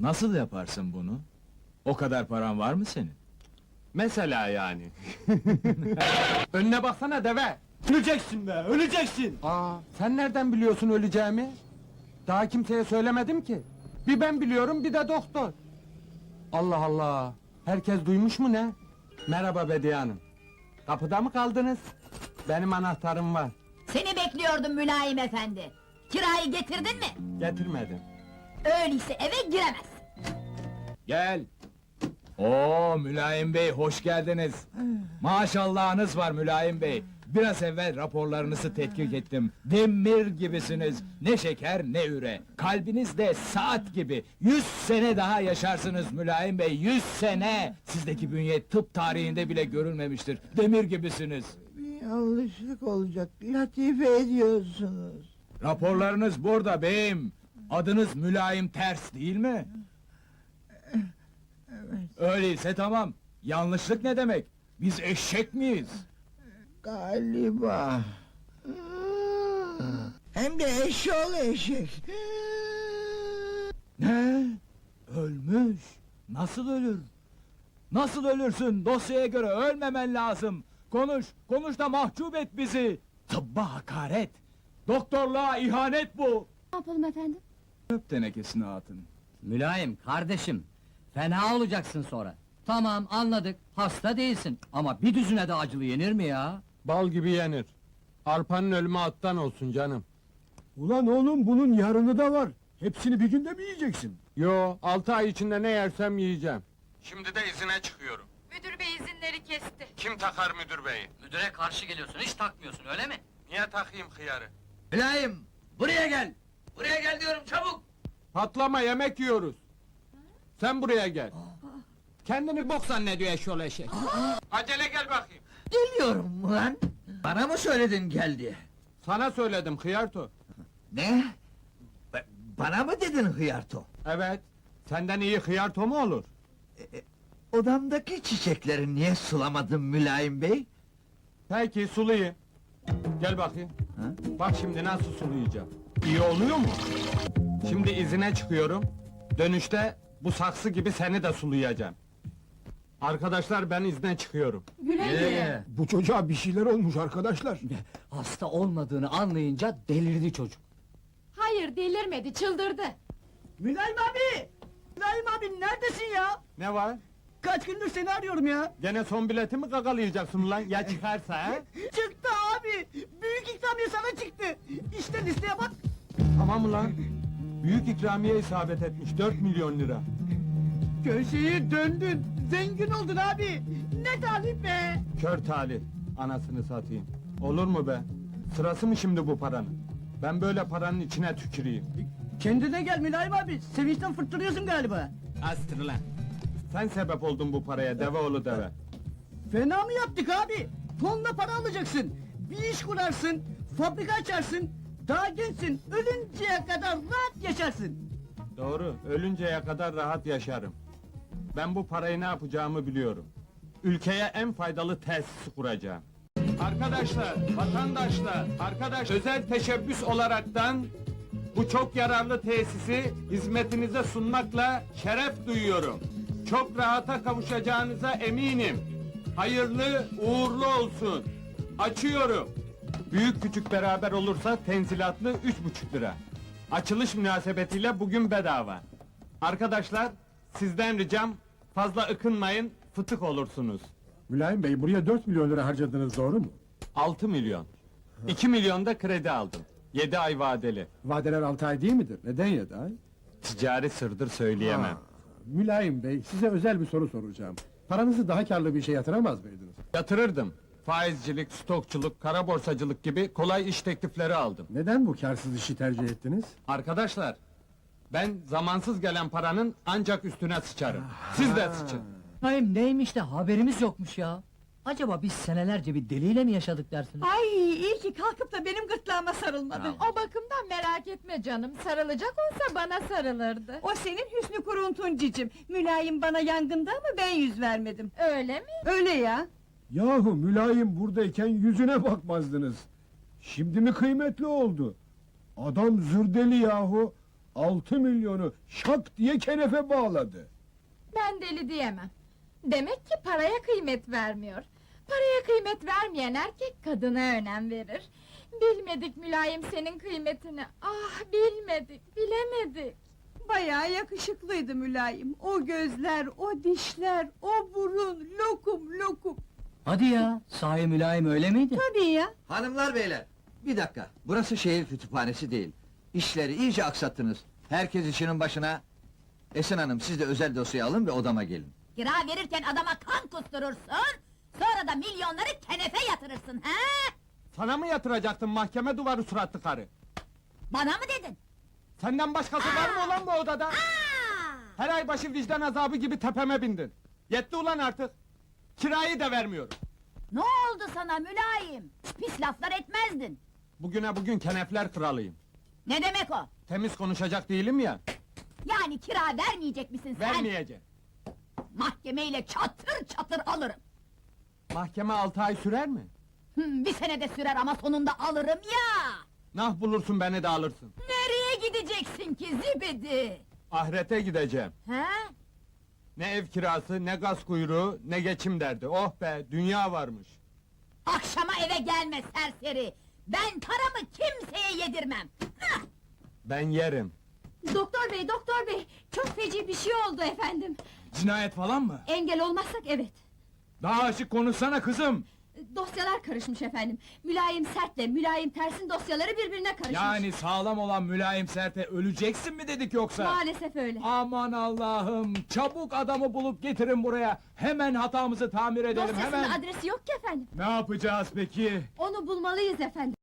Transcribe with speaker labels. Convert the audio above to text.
Speaker 1: Nasıl yaparsın bunu? O kadar paran var mı senin?
Speaker 2: Mesela yani. Önüne baksana deve.
Speaker 3: Öleceksin be, öleceksin!
Speaker 2: Aa, sen nereden biliyorsun öleceğimi? Daha kimseye söylemedim ki. Bir ben biliyorum, bir de doktor. Allah Allah! Herkes duymuş mu ne? Merhaba Bediye Hanım. Kapıda mı kaldınız? Benim anahtarım var.
Speaker 4: Seni bekliyordum mülayim efendi. Kirayı getirdin mi?
Speaker 2: Getirmedim.
Speaker 4: Öyleyse eve giremez.
Speaker 1: Gel. Oo Mülayim Bey hoş geldiniz. Maşallahınız var Mülayim Bey. Biraz evvel raporlarınızı tetkik ettim. Demir gibisiniz. Ne şeker ne üre. Kalbiniz de saat gibi. Yüz sene daha yaşarsınız Mülayim Bey. Yüz sene. Sizdeki bünye tıp tarihinde bile görülmemiştir. Demir gibisiniz.
Speaker 5: Bir yanlışlık olacak. Latife ediyorsunuz.
Speaker 1: Raporlarınız burada beyim. Adınız Mülayim Ters değil mi? Öyleyse tamam. Yanlışlık ne demek? Biz eşek miyiz?
Speaker 5: Galiba. Hem de eşol eşek.
Speaker 1: Ne? Ölmüş. Nasıl ölür? Nasıl ölürsün? Dosyaya göre ölmemen lazım. Konuş, konuş da mahcup et bizi. Tıbba hakaret. Doktorluğa ihanet bu.
Speaker 4: Ne yapalım efendim?
Speaker 1: Öp tenekesini atın.
Speaker 3: Mülayim, kardeşim, fena olacaksın sonra. Tamam, anladık, hasta değilsin. Ama bir düzüne de acılı yenir mi ya?
Speaker 2: Bal gibi yenir. Arpanın ölümü attan olsun canım.
Speaker 6: Ulan oğlum bunun yarını da var. Hepsini bir günde mi yiyeceksin?
Speaker 2: Yo, altı ay içinde ne yersem yiyeceğim. Şimdi de izine çıkıyorum.
Speaker 7: Müdür bey izinleri kesti.
Speaker 2: Kim takar müdür beyi?
Speaker 3: Müdüre karşı geliyorsun, hiç takmıyorsun öyle mi?
Speaker 2: Niye takayım hıyarı?
Speaker 3: Mülayim, buraya gel! Buraya gel diyorum, çabuk!
Speaker 2: Patlama yemek yiyoruz. Sen buraya gel. Kendini bok zannediyor eşyol eşek. Acele gel bakayım.
Speaker 5: Geliyorum ulan. Bana mı söyledin gel diye?
Speaker 2: Sana söyledim hıyarto.
Speaker 5: Ne? Ba- Bana mı dedin hıyarto?
Speaker 2: Evet. Senden iyi hıyarto mu olur?
Speaker 5: Odamdaki çiçekleri niye sulamadın mülayim bey?
Speaker 2: Peki sulayayım. Gel bakayım.
Speaker 5: Ha?
Speaker 2: Bak şimdi nasıl sulayacağım. İyi oluyor mu? Şimdi izine çıkıyorum. Dönüşte bu saksı gibi seni de sulayacağım. Arkadaşlar ben izne çıkıyorum.
Speaker 3: Ee,
Speaker 6: Bu çocuğa bir şeyler olmuş arkadaşlar.
Speaker 3: hasta olmadığını anlayınca delirdi çocuk.
Speaker 7: Hayır delirmedi çıldırdı.
Speaker 8: Mülayim abi! Mülayim abi neredesin ya?
Speaker 2: Ne var?
Speaker 8: Kaç gündür seni arıyorum ya.
Speaker 2: Gene son biletimi kakalayacaksın lan ya çıkarsa ha?
Speaker 8: Çıktı abi! Büyük ikramiye sana çıktı. İşte listeye bak.
Speaker 2: Tamam mı lan? Büyük ikramiye isabet etmiş 4 milyon lira.
Speaker 8: Köşeyi döndün. Zengin oldun abi. Ne talip be!
Speaker 2: Kör talih, anasını satayım. Olur mu be? Sırası mı şimdi bu paranın? Ben böyle paranın içine tüküreyim.
Speaker 8: Kendine gel Mülayim abi. Sevinçten fırtınıyorsun galiba.
Speaker 2: Astır lan! Sen sebep oldun bu paraya, deve oğlu deve.
Speaker 8: Fena mı yaptık abi? Tonla para alacaksın. Bir iş kurarsın. Fabrika açarsın. Daha gençsin. Ölünceye kadar rahat yaşarsın.
Speaker 2: Doğru, ölünceye kadar rahat yaşarım. Ben bu parayı ne yapacağımı biliyorum. Ülkeye en faydalı tesisi kuracağım. Arkadaşlar, vatandaşlar, arkadaş özel teşebbüs olaraktan bu çok yararlı tesisi hizmetinize sunmakla şeref duyuyorum. Çok rahata kavuşacağınıza eminim. Hayırlı, uğurlu olsun. Açıyorum. Büyük küçük beraber olursa tenzilatlı üç buçuk lira. Açılış münasebetiyle bugün bedava. Arkadaşlar, sizden ricam fazla ıkınmayın, fıtık olursunuz.
Speaker 6: Mülayim Bey buraya 4 milyon lira harcadınız doğru mu?
Speaker 2: 6 milyon. 2 milyon da kredi aldım. 7 ay vadeli.
Speaker 6: Vadeler 6 ay değil midir? Neden 7 ay?
Speaker 2: Ticari sırdır söyleyemem.
Speaker 6: Ha, Mülayim Bey size özel bir soru soracağım. Paranızı daha karlı bir işe yatıramaz mıydınız?
Speaker 2: Yatırırdım. Faizcilik, stokçuluk, kara borsacılık gibi kolay iş teklifleri aldım.
Speaker 6: Neden bu karsız işi tercih ettiniz?
Speaker 2: Arkadaşlar, ben zamansız gelen paranın ancak üstüne sıçarım. Siz de sıçın.
Speaker 3: Mülayim neymiş de haberimiz yokmuş ya. Acaba biz senelerce bir deliyle mi yaşadık dersiniz?
Speaker 7: Ay iyi ki kalkıp da benim gırtlağıma sarılmadı.
Speaker 3: Bravo.
Speaker 7: O bakımdan merak etme canım. Sarılacak olsa bana sarılırdı.
Speaker 9: O senin hüsnü kuruntun cicim. Mülayim bana yangında ama ben yüz vermedim.
Speaker 7: Öyle mi?
Speaker 9: Öyle ya.
Speaker 6: Yahu mülayim buradayken yüzüne bakmazdınız. Şimdi mi kıymetli oldu? Adam zırdeli yahu. Altı milyonu şak diye kenefe bağladı.
Speaker 7: Ben deli diyemem. Demek ki paraya kıymet vermiyor. Paraya kıymet vermeyen erkek kadına önem verir. Bilmedik mülayim senin kıymetini. Ah bilmedik, bilemedik.
Speaker 9: Bayağı yakışıklıydı mülayim. O gözler, o dişler, o burun, lokum lokum.
Speaker 3: Hadi ya, sahi mülayim öyle miydi?
Speaker 9: Tabii ya.
Speaker 5: Hanımlar beyler, bir dakika. Burası şehir kütüphanesi değil. İşleri iyice aksattınız. Herkes işinin başına. Esin Hanım, siz de özel dosyayı alın ve odama gelin.
Speaker 4: Kira verirken adama kan kusturursun, sonra da milyonları kenefe yatırırsın, he?
Speaker 2: Sana mı yatıracaktın mahkeme duvarı suratlı karı?
Speaker 4: Bana mı dedin?
Speaker 2: Senden başkası var mı olan bu odada?
Speaker 4: Aa!
Speaker 2: Her ay başı vicdan azabı gibi tepeme bindin. Yetti ulan artık. Kirayı da vermiyorum.
Speaker 4: Ne oldu sana mülayim? Pis laflar etmezdin.
Speaker 2: Bugüne bugün kenefler kralıyım.
Speaker 4: Ne demek o?
Speaker 2: Temiz konuşacak değilim ya.
Speaker 4: Yani kira vermeyecek misin sen?
Speaker 2: Vermeyeceğim.
Speaker 4: Mahkemeyle çatır çatır alırım.
Speaker 2: Mahkeme altı ay sürer mi?
Speaker 4: Hmm, bir senede sürer ama sonunda alırım ya!
Speaker 2: Nah bulursun beni de alırsın.
Speaker 4: Nereye gideceksin ki zibidi?
Speaker 2: Ahirete gideceğim.
Speaker 4: He?
Speaker 2: Ne ev kirası, ne gaz kuyruğu, ne geçim derdi. Oh be, dünya varmış.
Speaker 4: Akşama eve gelme serseri! Ben paramı kimseye yedirmem! Hah!
Speaker 2: Ben yerim.
Speaker 9: Doktor bey, doktor bey. Çok feci bir şey oldu efendim.
Speaker 1: Cinayet falan mı?
Speaker 9: Engel olmazsak evet.
Speaker 1: Daha açık konuşsana kızım!
Speaker 9: Dosyalar karışmış efendim. Mülayim sertle, mülayim tersin dosyaları birbirine karışmış.
Speaker 1: Yani sağlam olan mülayim serte öleceksin mi dedik yoksa?
Speaker 9: Maalesef öyle.
Speaker 1: Aman Allah'ım! Çabuk adamı bulup getirin buraya! Hemen hatamızı tamir edelim,
Speaker 9: Dosyasında
Speaker 1: hemen!
Speaker 9: adresi yok ki efendim.
Speaker 1: Ne yapacağız peki?
Speaker 9: Onu bulmalıyız efendim.